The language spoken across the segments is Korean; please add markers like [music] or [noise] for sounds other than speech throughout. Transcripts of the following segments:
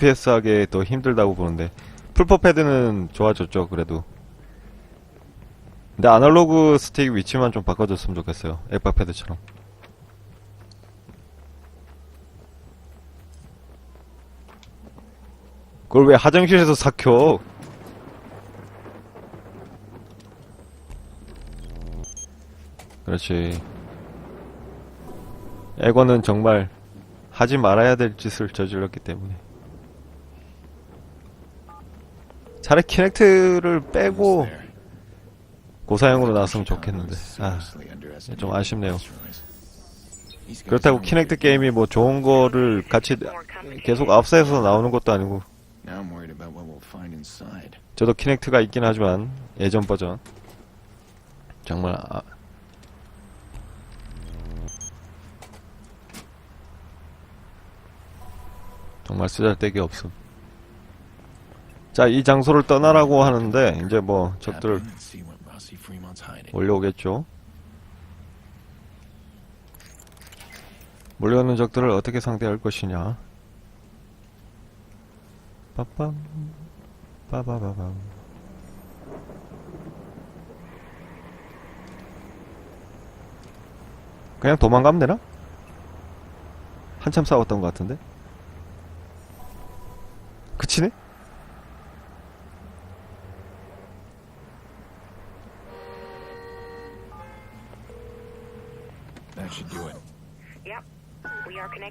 FPS 하기 더 힘들다고 보는데 풀퍼 패드는 좋아졌죠 그래도. 근데 아날로그 스틱 위치만 좀 바꿔줬으면 좋겠어요 엑박 패드처럼. 그걸 왜 화장실에서 삭혀? 그렇지. 에거는 정말 하지 말아야 될 짓을 저질렀기 때문에 차라리 키넥트를 빼고 고사양으로 나왔으면 좋겠는데. 아, 좀 아쉽네요. 그렇다고 키넥트 게임이 뭐 좋은 거를 같이 계속 앞서서 나오는 것도 아니고. 저도 키넥트가 있긴 하지만 예전 버전. 정말 아, 정말 쓰잘데기 없음. 자, 이 장소를 떠나라고 하는데 이제 뭐 적들. 몰려오겠죠. 몰려오는 적들을 어떻게 상대할 것이냐. 빠빰, 빠바바밤. 그냥 도망가면 되나? 한참 싸웠던 것 같은데?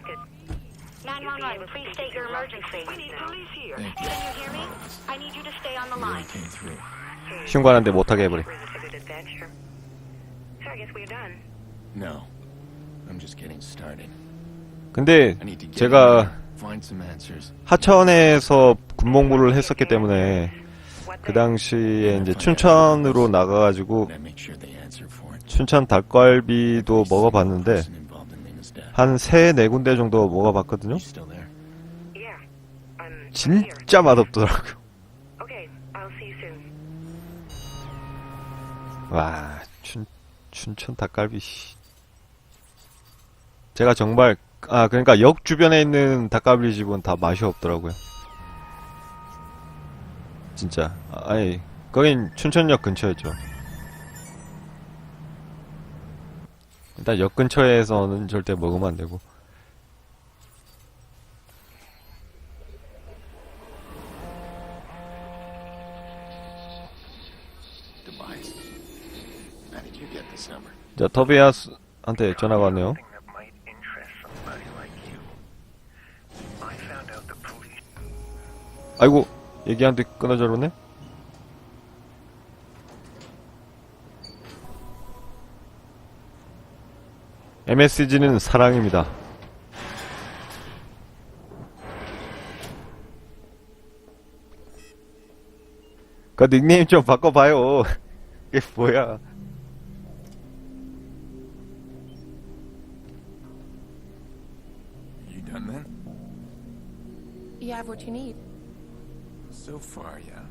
Connected. 911, please state your emergency. We need police here. Thank you. Can you hear me? I need you to stay on the Really line. came through. 신고하는데 못하게 해버려. Was a good adventure. So I guess we're done. No. I'm just getting started. 근데 I need to get 제가 in there, find some answers. 하천에서 군복무를 했었기 때문에 그 당시에 이제 춘천으로 나가가지고 And I make sure they answer for it. 춘천 닭갈비도 먹어봤는데 한 세 네 군데 정도 먹어봤거든요. 진짜 맛없더라고요. 와, 춘, 춘천 닭갈비, 씨. 제가 정말, 아, 그러니까 역 주변에 있는 닭갈비 집은 다 맛이 없더라고요. 진짜. 아, 아니, 거긴 춘천역 근처였죠. 일단 역 근처에서는 절대 먹으면 안 되고. 자, 터비아스한테 전화가 왔네요. 아이고, 얘기하는데 끊어져버렸네? MSG는 사랑입니다. 그 닉네임 좀 바꿔봐요. 이게 뭐야. You done then? You have what you need. So far, yeah.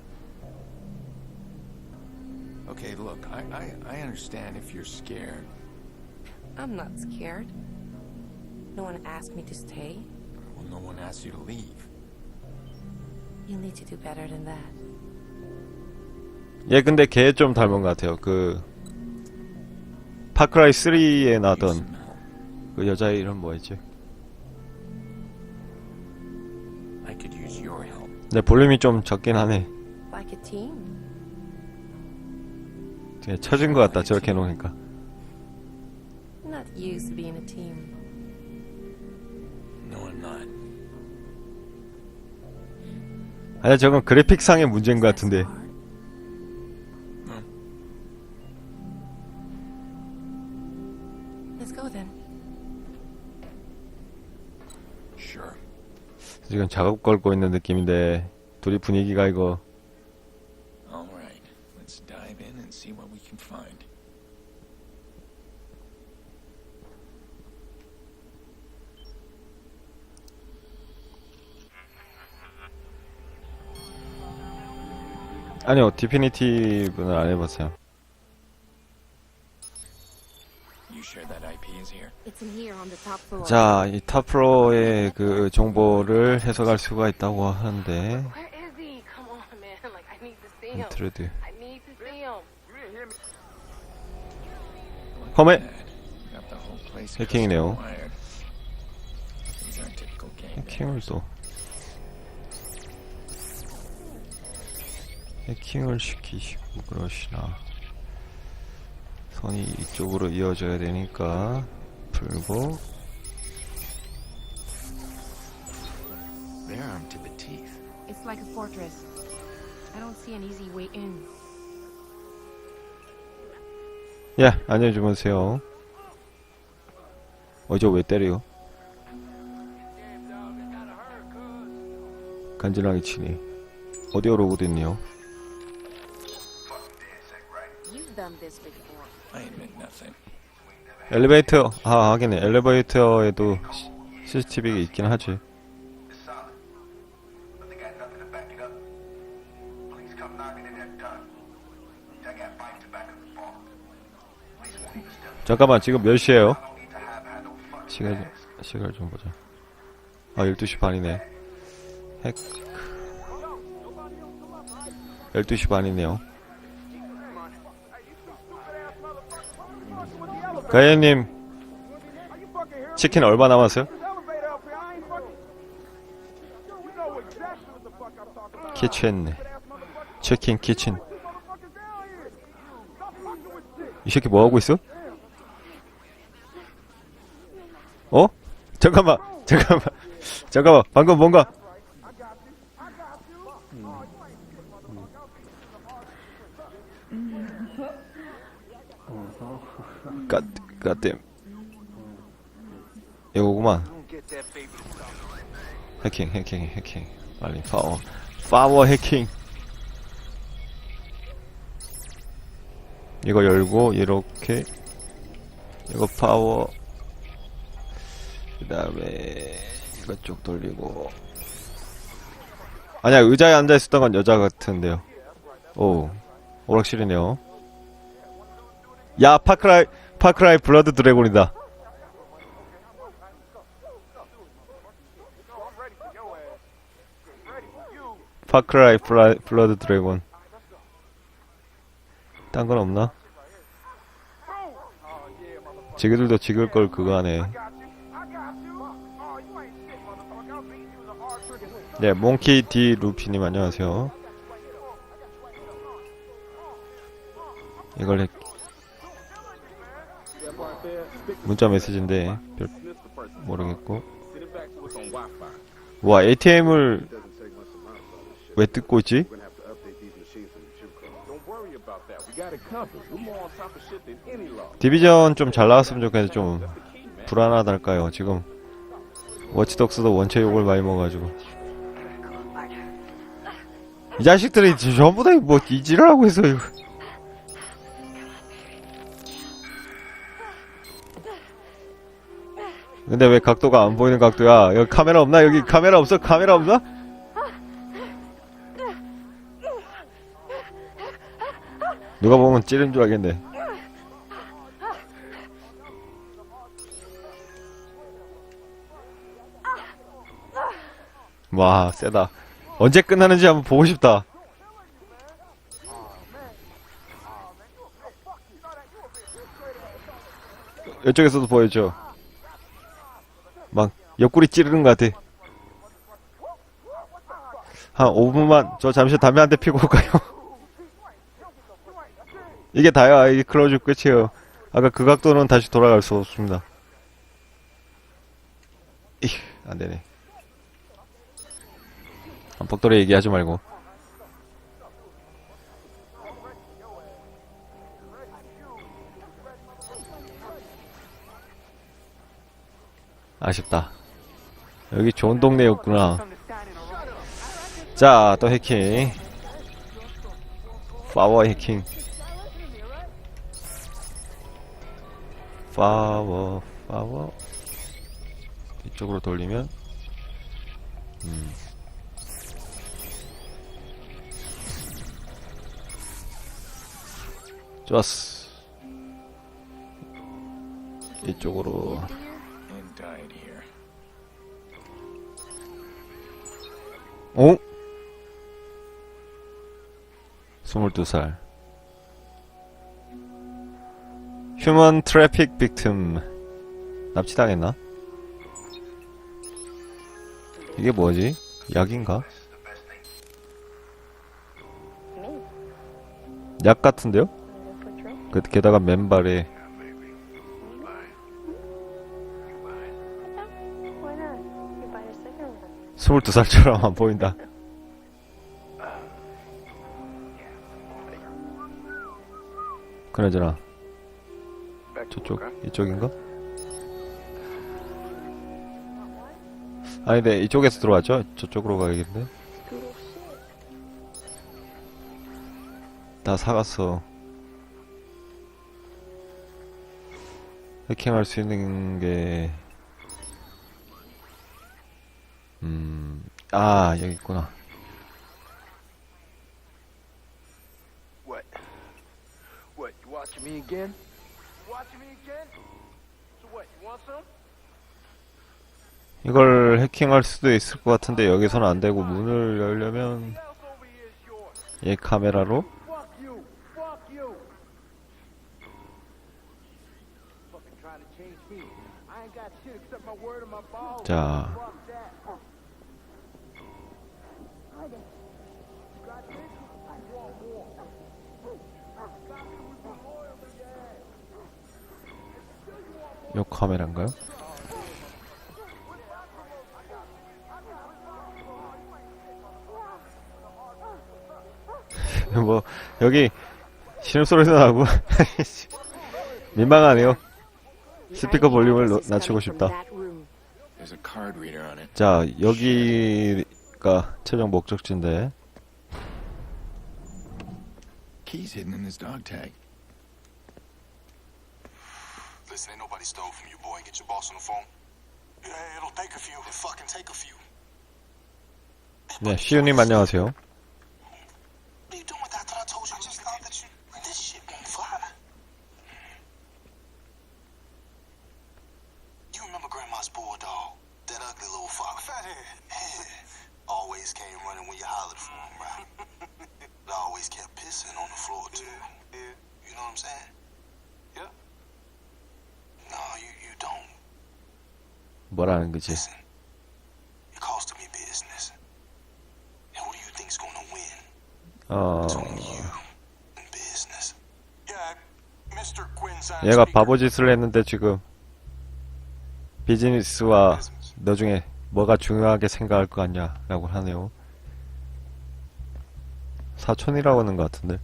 Okay, look, I, I, I understand if you're scared. I'm not scared. No one asked me to stay. Well, no one asked you to leave. You'll need to do better than that. 얘 근데 걔 좀 닮은 것 같아요. 그 파크라이 3에 Need 나왔던 some help. 그 여자 이름 뭐였지? I could use your help. 내 볼륨이 좀 적긴 하네. Like a team. 되게 처진 것 같다. 저렇게 해놓으니까. Not used to being a team. No, I'm not. 아니 저건 그래픽상의 문제인 것 같은데. That's hard. Let's go then. Sure. 지금 작업 걸고 있는 느낌인데 둘이 분위기가 이거 All right. Let's dive in and see what we can find. 아니요 디피니티브는 안 해봤어요. You sure that IP is is here. It's in here on the top floor. 자, 이 탑플로의 그 정보를 해석할 수가 있다고 하는데, Where is he? Come on, man. Like, I need to see him. 인트로드. I need to see him. 컴에! Got the whole place 해킹이네요. 해킹을 또. 해킹을 시키시고 그러시나. 선이 이쪽으로 이어져야 되니까, 풀고, They're armed to the teeth. It's like a fortress. I don't see an easy way in. 예, 안녕히 주무세요. 어, 저 왜 때려요? 간지나게 치니. 어디에 로봇 있네요? 엘리베이터, 아, 하긴 엘리베이터에도 CCTV가 있긴 하지. 잠깐만, 지금 몇 시에요? 시간. 시간 좀 보자. 아, 12시 반이네. 핵. 12시 반이네요. 가연님, 치킨 얼마 남았어요? 키친. 치킨, 키친. 이 새끼 뭐 하고 있어? 어? 잠깐만, 잠깐만, 잠깐만, 방금 뭔가. 갓, 갓댐. 이거구만. 해킹, 해킹, 해킹. 빨리 파워. 파워 해킹. 이거 열고, 이렇게. 이거 파워. 그 다음에 이거 쭉 돌리고 아니야 의자에 앉아 있었던 건 여자 같은데요 오 오락실이네요 야 파크라이 파크라이 블러드 드래곤이다 파크라이 블라, 블러드 드래곤 딴 건 없나? 지그들도 지글 걸 그거 하네 네, 몽키 디 루피님 안녕하세요. 이걸 했... 문자 메시지인데 별 모르겠고. 와 ATM을 왜 뜯고 있지? 디비전 좀 잘 나왔으면 좋겠는데 좀 불안하달까요 지금 워치독스도 원체 욕을 많이 먹어가지고 이 자식들이 전부 다 뭐 이지를 하고 있어 이거. 근데 왜 각도가 안 보이는 각도야? 여기 카메라 없나? 여기 카메라 없어? 카메라 없나? 누가 보면 찌른 줄 알겠네. 와, 세다. 언제 끝나는지 한번 보고 싶다. 이쪽에서도 보여줘. 막 옆구리 찌르는 것 같아. 한 5분만 저 잠시 담배 한 대 피고 올까요? [laughs] 이게 다야. 이게 클로즈 끝이에요. 아까 그 각도는 다시 돌아갈 수 없습니다. 이, 안 되네. 벅돌이 얘기하지 말고. 아쉽다. 여기 좋은 동네였구나. 자, 또 해킹. 파워 해킹. 파워, 파워. 이쪽으로 돌리면, 음. 좋았어. 이쪽으로 오? 22살 휴먼 트래픽 빅틈 납치당했나? 이게 뭐지? 약인가? 약 같은데요? 그, 게다가 맨발에 22살처럼 안 보인다 그나저나 저쪽 이쪽인가? 아니 네 이쪽에서 들어왔죠? 저쪽으로 가야겠네. 다 사갔어 해킹할 수 있는 게 음... 아 여기 있구나 What? What, you watching me again? Watching me again? So what, you want some? 이걸 해킹할 수도 있을 것 같은데 여기서는 안 되고 문을 열려면. 얘 카메라로 Fuck 요 카메라인가요? [laughs] 뭐 여기 신음 소리도 나고 [laughs] 민망하네요 스피커 볼륨을 노- 낮추고 싶다. 자 여기가 최종 목적지인데 Key's hidden in his dog tag. Listen, ain't nobody stole from you, boy. Get your boss on the phone. Yeah, it'll take a few. It fucking take a few. 네 시우님 안녕하세요 What are you doing with that? I told you. I just thought that you. This shit won't fly. You remember Grandma's bulldog? That ugly little fox. Fathead. Yeah. Always came running when you hollered for him, right? but always kept pissing on the floor, too. Yeah. You know what I'm saying? Yeah. No, you, you don't. 뭐라는 거지 Listen. It costing me business. And who do you think's gonna win? 어 Between you and business. Yeah, Mr. Quinn's 얘가 바보 짓을 했는데 지금 비즈니스와 너 중에 뭐가 중요하게 생각할 것 같냐라고 하네요 사촌이라고 하는 것 같은데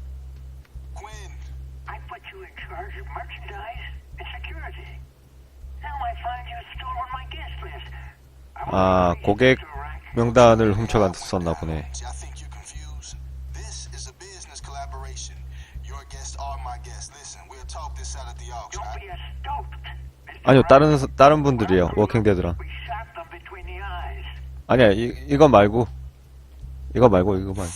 아 고객. 명단을 훔쳐갔었나 보네. 아니요 다른. 다른 between the eyes. 아니야 이, 이거 말고 이거 말고 이거 말고.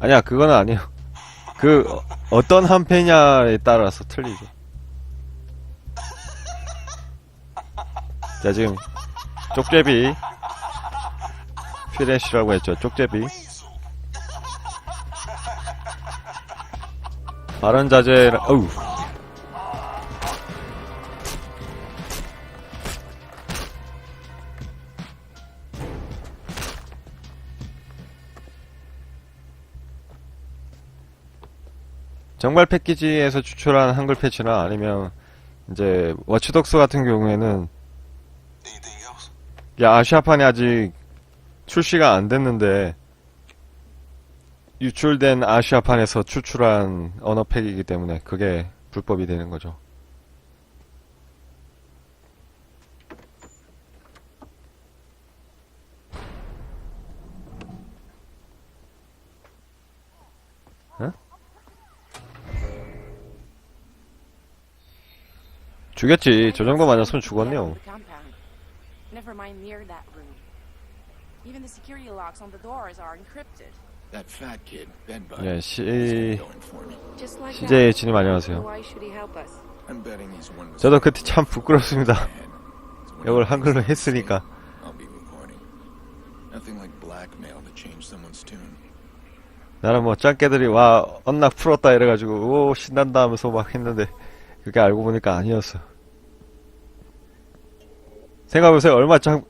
아니야 그거는 아니에요 그 어, 어떤 한 패냐에 따라서 틀리죠 자 지금 쪽제비 퓨레쉬라고 했죠 쪽제비. 발언 자제라 어우 정발 패키지에서 추출한 한글 패치나 아니면 이제 워치독스 같은 경우에는? 야 아시아판이 아직 출시가 안 됐는데 유출된 아시아판에서 추출한 언어 팩이기 때문에 그게 불법이 되는 거죠. 죽였지. 저 정도 맞았으면 죽었네요. Never mind near that room. Even the security locks on the doors are encrypted. That fat kid, Bedbug. 예, he's 시. Just like CJ. 진님 안녕하세요. Why should he help us? I'm betting he's one with 저도 그때 참 부끄럽습니다. 이걸 한글로 했으니까. I'll be recording. Nothing like blackmail to change someone's tune. 나는 뭐 짱깨들이 와 언락 풀었다 이래가지고 오 신난다 하면서 막 했는데 그게 알고 보니까 아니었어. 생각해보세요 얼마 창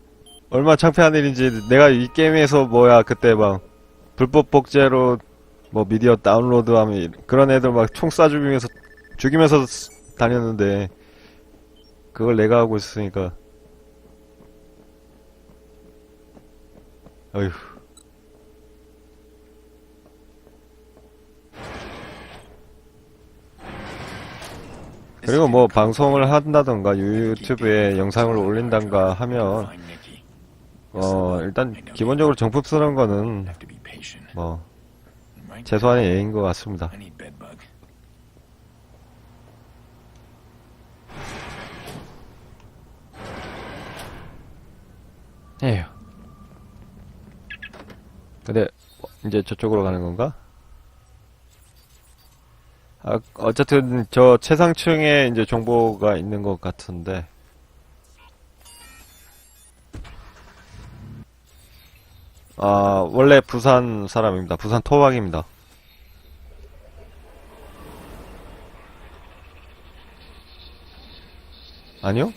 얼마 창피한 일인지 내가 이 게임에서 뭐야 그때 막 불법 복제로 뭐 미디어 다운로드하면 이- 그런 애들 막 총 쏴 죽이면서 죽이면서 쓰- 다녔는데 그걸 내가 하고 있으니까 어휴. 그리고 뭐 방송을 한다던가 유튜브에 영상을 올린단가 하면. 어 일단 기본적으로 정품스러운 거는. 뭐? 최소한의 예인 것 같습니다. 에휴. 근데 이제 저쪽으로 가는 건가? 아, 어쨌든 저 최상층에 이제 정보가 있는 것 같은데. 아, 원래 부산 사람입니다. 부산 토박입니다. 아니요?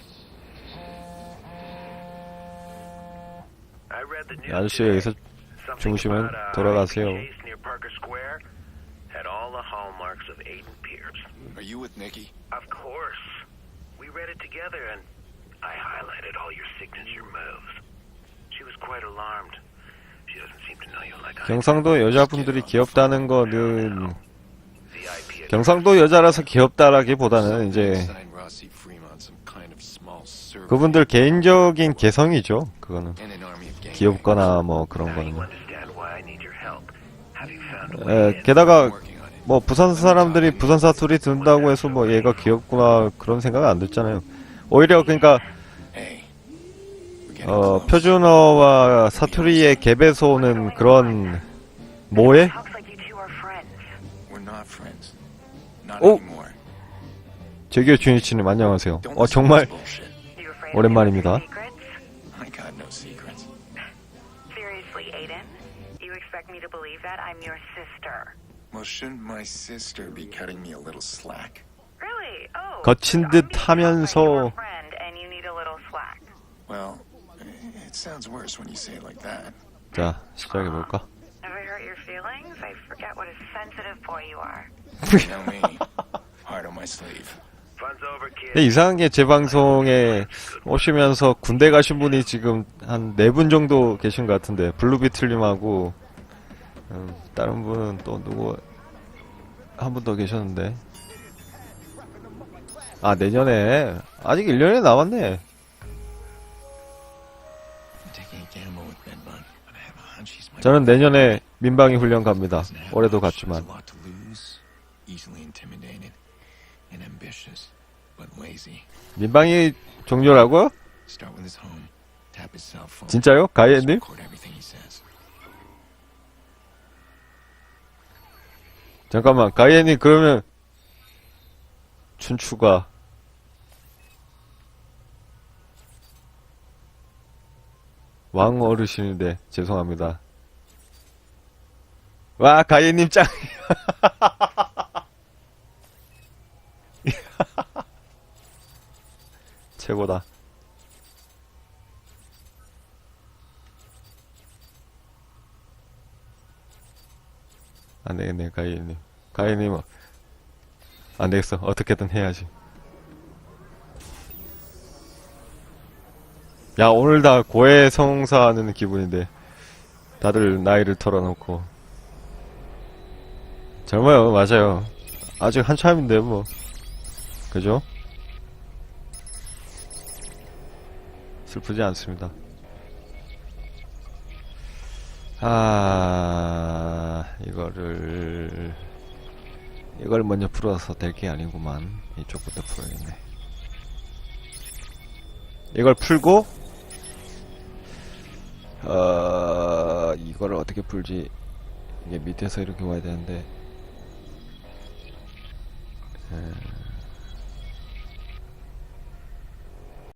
아저씨. 여기서 주무시면 a 돌아가세요. Of Aiden Pierce. Are you with Nikki? Of course. We read it together and I highlighted all your signature moves. She was quite alarmed. She doesn't seem to know you like I do. 경상도 여자분들이 귀엽다는 거는 경상도 여자라서 귀엽다라기보다는 이제 그분들 개인적인 개성이죠. 그거는 귀엽거나 뭐 그런 거는. 에? 게다가. 뭐 부산 사람들이 부산 사투리 듣는다고 해서 뭐 얘가 귀엽구나 그런 생각 안 듣잖아요. 오히려 그러니까 어. 표준어와 사투리의 갭에서 오는 그런 Oh. anymore. 제기어 주니치님 안녕하세요. 어 정말 오랜만입니다. Well, shouldn't my sister be cutting me a little slack? Really? Oh. 거친 듯 하면서 your friend and you need a little slack. Well, it sounds worse when you say it like that. 자 시작해 볼까? Have I hurt your feelings? I forget what a sensitive boy you are. You know me. Heart on my sleeve. Fun's over, kid. 근데 이상한 게제 방송에 오시면서 군대 가신 분이 지금 한 네 분 정도 계신 것 같은데 블루비틀님하고 음, 다른 분은 또 누구 한 분 더 계셨는데 아 내년에 아직 1년이 남았네 저는 내년에 민방위 훈련 갑니다 올해도 갔지만. 민방위 종료라고요? 진짜요? 가이엔님? 잠깐만 가이엔님 그러면 춘추가 왕 어르신인데 죄송합니다. 와 가이엔님 짱. [laughs] 최고다. 안 되겠네 가이엔님. 가이엔님 안 되겠어. 어떻게든 해야지. 야, 오늘 다 고해성사하는 기분인데. 다들 나이를 털어놓고. 젊어요, 맞아요. 아직 한참인데, 뭐. 그죠? 슬프지 않습니다. 아, 이거를, 이걸 먼저 풀어서 될 게 아니구만. 이쪽부터 풀어야겠네. 이걸 풀고, 어, 이걸 어떻게 풀지? 이게 밑에서 이렇게 와야 되는데